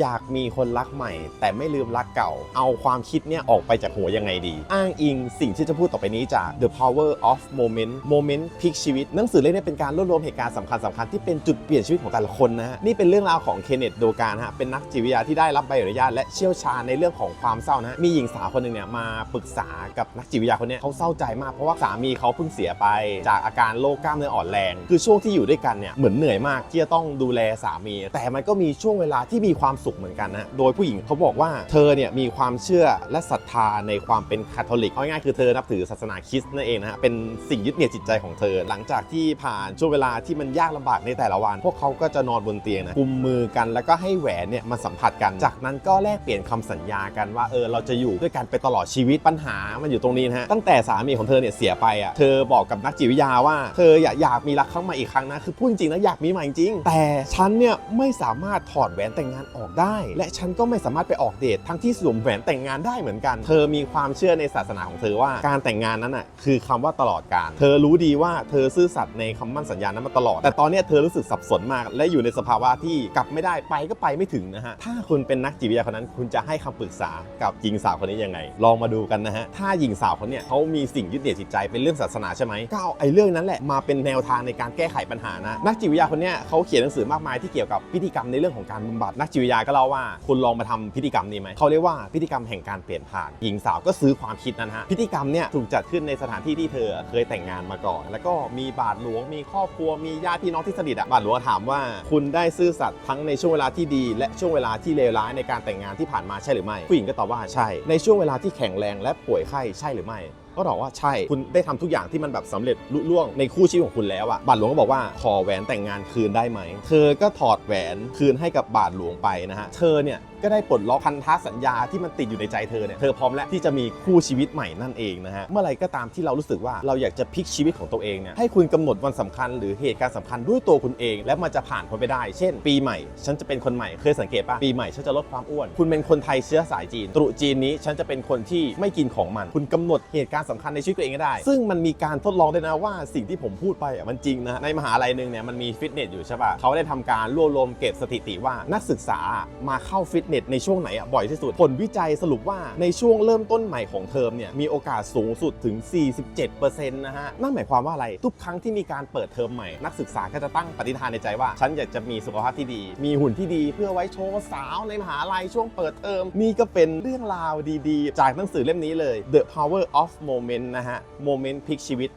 อยากมีคนรักใหม่ แต่ไม่ลืมรักเก่า เอาความคิดเนี่ยออกไปจากหัวยังไงดี อ้างอิงสิ่งที่จะพูดต่อไปนี้จาก The Power of Moment Moment พลิกชีวิต หนังสือเล่มนี้เป็นการรวบรวมเหตุการณ์สำคัญสำคัญที่เป็นจุดเปลี่ยนชีวิตของแต่ละคนนะฮะนี่เป็นเรื่องราวของเคนเนตโดการฮะเป็นนักจิตวิทยาที่ได้รับใบอนุญาตและเชี่ยวชาญในเรื่องของความเศร้านะมีหญิงสาวคนหนึ่งเนี่ยมาปรึกษากับนักจิตวิทยาคนนี้เขาเศร้าใจมากเพราะว่าสามีเขาเพิ่งเสียไป จากอาการโรคกล้ามเนื้ออ่อนแรง คือช่วงที่อยู่ด้วยกันเนี่ยเหมือนเหนื่อยมากที่จะต้องดูแลสามี แต่มันก็มีช่วงเวลาที่มีความสุขเหมือนกันนะ โดยผู้หญิงเขาบอกว่าเธอเนี่ยมีความเชื่อและศรัทธาในความเป็นคาทอลิก เอาง่ายๆคือเธอนับถือศาสนาคริสต์นั่นเองนะฮะ เป็นสิ่งยึดเหนี่ยวจิตใจของเธอ หลังจากที่ผ่านช่วงเวลาที่มันยากลำบากในแต่ละวัน พวกเขาก็จะนอนบนเตียงนะกุมมือกันแล้วก็ให้แหวนเนี่ยมาสัมผัสกัน จากนั้นก็แลกเปลี่ยนคำสัญญากันว่าเออเราจะอยู่ด้วยกันไปตลอดชีวิตปัญหามันอยู่ตรงนี้นะฮะตั้งแต่สามีของเธอเนี่ยเสียไปอะเธอบอกกับนักจิตวิทยาว่าเธออยากอยากมีรักครั้งใหม่อีกครั้งนะคือพูดจริงนะอยากมีใหม่จริง แต่ฉันเนี่ยไม่สามารถถอดแหวนแต่งงานออกได้ และฉันก็ไม่สามารถไปออกเดททั้งที่สวมแหวนแต่งงานได้เหมือนกัน เธอมีความเชื่อในศาสนาของเธอว่าการแต่งงานนั้นอะคือคำว่าตลอดการ เธอรู้ดีว่าเธอซื่อสัตย์ในคำมั่นสัญญานั้นมาตลอด แต่ตอนนี้เธอรู้สึกสับสนมาก และอยู่ในสภาวะที่กลับไม่ได้ไปก็ไปไม่ถึงนะฮะถ้าคุณเป็นนักจิตวิทยาคนนั้นคุณจะให้คำปรึกษากับหญิงสาวคนนี้ยังไง ลองมาดูกันนะฮะถ้าหญิงสาวคนเนี้ยเขามีสิ่งยึดเหนี่ยวจิตใจเป็นเรื่องศาสนาใช่ไหมก็เอาไอ้เรื่องนั้นแหละมาเป็นแนวทางในการแก้ไขปัญหานะนักจิตวิทยาคนเนี้ยเขาเขียนหนังสือมากมายที่เกี่ยวกับพิธีกรรมในเรื่องของการบำบัดนักจิตวิทยาก็เล่าว่าคุณลองมาทำพิธีกรรมนี้ไหมเขาเรียกว่าพิธีกรรมแห่งการเปลี่ยนผ่านหญิงสาวก็ซื้อความคิดนั้นฮะพิธีกรรมเนี่ยถูกจัดขึ้นในสถานที่ที่เธอเคยแต่งงานมาก่อน แล้วก็มีบาทหลวงมีครอบครัวมีญาติพี่น้องที่สนิทอะบาทหลวงถามว่า คุณได้ซื่อสัตย์ทั้งในช่วงเวลาที่ดี และช่วงเวลาที่เลวร้ายในการแต่งงานที่ผ่านมาใช่หรือไม่ผู้หญิงก็ตอบว่าใช่ในช่วงเวลาที่แข็งแรงและป่วยไข้ใช่หรือไม่ ก็บอกว่าใช่คุณได้ทำทุกอย่างที่มันแบบสำเร็จลุล่วงในคู่ชีวิตของคุณแล้วอะบาทหลวงก็บอกว่าขอแหวนแต่งงานคืนได้ไหมเธอก็ถอดแหวนคืนให้กับบาทหลวงไปนะฮะเธอเนี่ยก็ได้ปลดล็อกพันธสัญญาที่มันติดอยู่ในใจเธอเนี่ยเธอพร้อมแล้วที่จะมีคู่ชีวิตใหม่นั่นเองนะฮะเมื่อไรก็ตามที่เรารู้สึกว่าเราอยากจะพลิกชีวิตของตัวเองเนี่ยให้คุณกำหนดวันสำคัญหรือเหตุการณ์สำคัญด้วยตัวคุณเอง และมันจะผ่านพ้นไปได้ เช่น ปีใหม่ ฉันจะเป็นคนใหม่เคยสังเกตป่ะปีใหม่ฉันจะลดความอ้วน คุณเป็นคนไทยเชื้อสายจีน ตรุษจีนนี้ฉันจะเป็นคนที่ไม่กินของมัน คุณกำหนดเหตุการณ์สำคัญในชีวิตตัวเองก็ได้ ซึ่งมันมีการทดลองด้วยนะว่าสิ่งที่ผมพูดไปมันจริงนะในมหาลัยหนึ่งเนี่ยมันมีฟิตเนสอยู่ใช่ป่ะเขาได้ทำการรวบรวมเก็บสถิติว่านักศึกษามาเข้าฟิตเนสในช่วงไหนอะบ่อยที่สุด ผลวิจัยสรุปว่าในช่วงเริ่มต้นใหม่ของเทอมเนี่ยมีโอกาสสูงสุดถึง 47%นะฮะนั่นหมายความว่าอะไรทุกครั้งที่มีการเปิดเทอมใหม่ นักศึกษาก็จะตั้งปฏิฐานในใจว่า ฉันอยากจะมีสุขภาพที่ดี มีหุ่นที่ดีเพื่อไว้โชว์สาวในมหาลัยช่วงเปิดเทอมนี่ก็เป็นเรื่องราวดีๆ จากหนังสือเล่มนี้เลย The Power of มเมนต์นะฮะโมเมนต์พลิกชีวิต